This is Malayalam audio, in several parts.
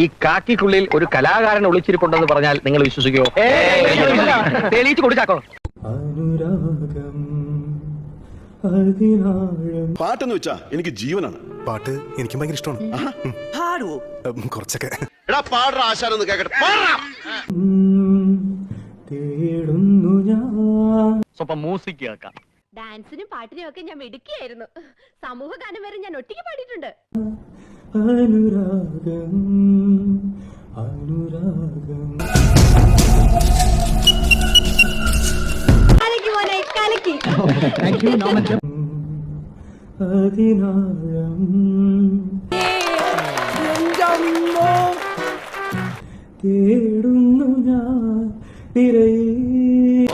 ഈ കാക്കിക്കുള്ളിൽ ഒരു കലാകാരൻ ഒളിച്ചിരിപ്പുണ്ടെന്ന് പറഞ്ഞാൽ നിങ്ങൾ വിശ്വസിക്കുമോ തെളിയിച്ചു കൊടുക്കാക്കോ അനുരാഗം പാട്ടെന്ന് വെച്ചാ എനിക്ക് ജീവനാണ്. പാട്ട് എനിക്കും ഭയങ്കര ഇഷ്ടമാണ്. പാടുവോ കുറച്ചൊക്കെ. എടാ കേക്കട്ടെ. തേടുന്നു ഞാൻ. സ്വപ്പം മ്യൂസിക് കേൾക്കാം. ഡാൻസിനും പാട്ടിനും ഒക്കെ ഞാൻ മിടുക്കിയായിരുന്നു. സമൂഹ ഗാനം വരെ ഞാൻ ഒറ്റയ്ക്ക് പാടിയിട്ടുണ്ട്. അനുരാഗം അനുരാഗം. അതിനാഴം. തേടുന്നു ഞാൻ തിരയേ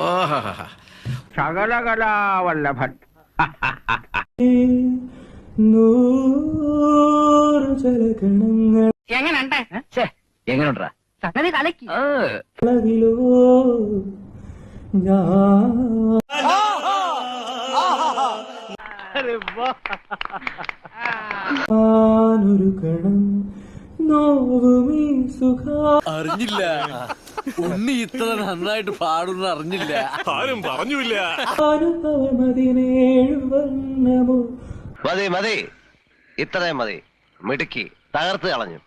സകലകലാവല്ലഭൻ. നൂറ് ജലഗണങ്ങൾ എങ്ങനെയുണ്ടാ സംഗതി കലക്കി അളവിലോ ഞാൻ. ഒരു കണം നോവുമീ സുഖ. അറിഞ്ഞില്ല. ഉണ്ണി ഇത്ര നന്നായിട്ട് പാടുന്ന അറിഞ്ഞില്ല. ആരും പറഞ്ഞില്ല അനുഭവമതിനേഴ് വർണമോ? മതി മതി. ഇത്രയും മതി. മിടുക്കി തകർത്ത് കളഞ്ഞു.